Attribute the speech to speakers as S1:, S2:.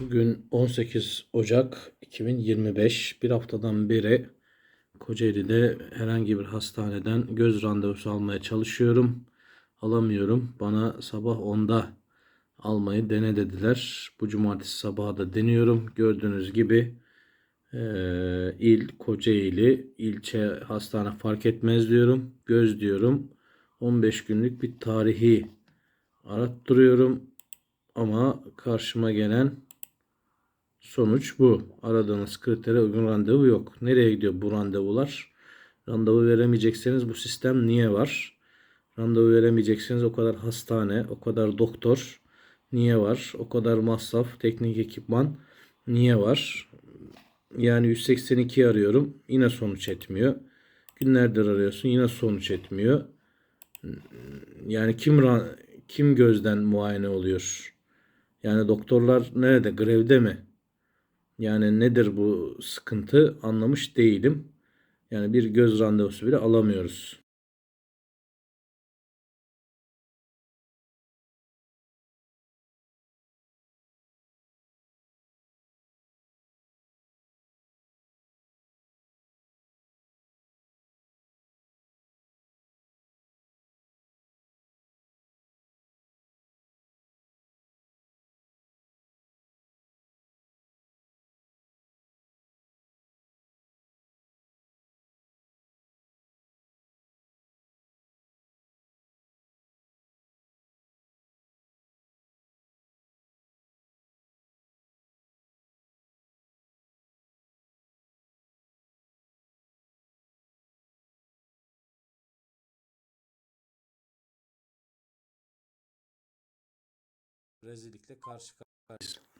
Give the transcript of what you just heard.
S1: Bugün 18 Ocak 2025. Bir haftadan beri Kocaeli'de herhangi bir hastaneden göz randevusu almaya çalışıyorum. Alamıyorum. Bana sabah 10'da almayı dene dediler. Bu cumartesi sabahı da deniyorum. Gördüğünüz gibi eee, il Kocaeli, ilçe hastane fark etmez diyorum. Göz diyorum. 15 günlük bir tarihi arattırıyorum. Ama karşıma gelen Sonuç bu. Aradığınız kritere uygun randevu yok. Nereye gidiyor bu randevular? Randevu veremeyecekseniz bu sistem niye var? Randevu veremeyecekseniz o kadar hastane, o kadar doktor niye var? O kadar masraf, teknik ekipman niye var? Yani 182 arıyorum. Yine sonuç etmiyor. Günlerdir arıyorsun. Yine sonuç etmiyor. Yani kim kim gözden muayene oluyor? Yani doktorlar nerede? Grevde mi? Yani nedir bu sıkıntı anlamış değilim. Yani bir göz randevusu bile alamıyoruz. Rezillikle karşı karşıyayız.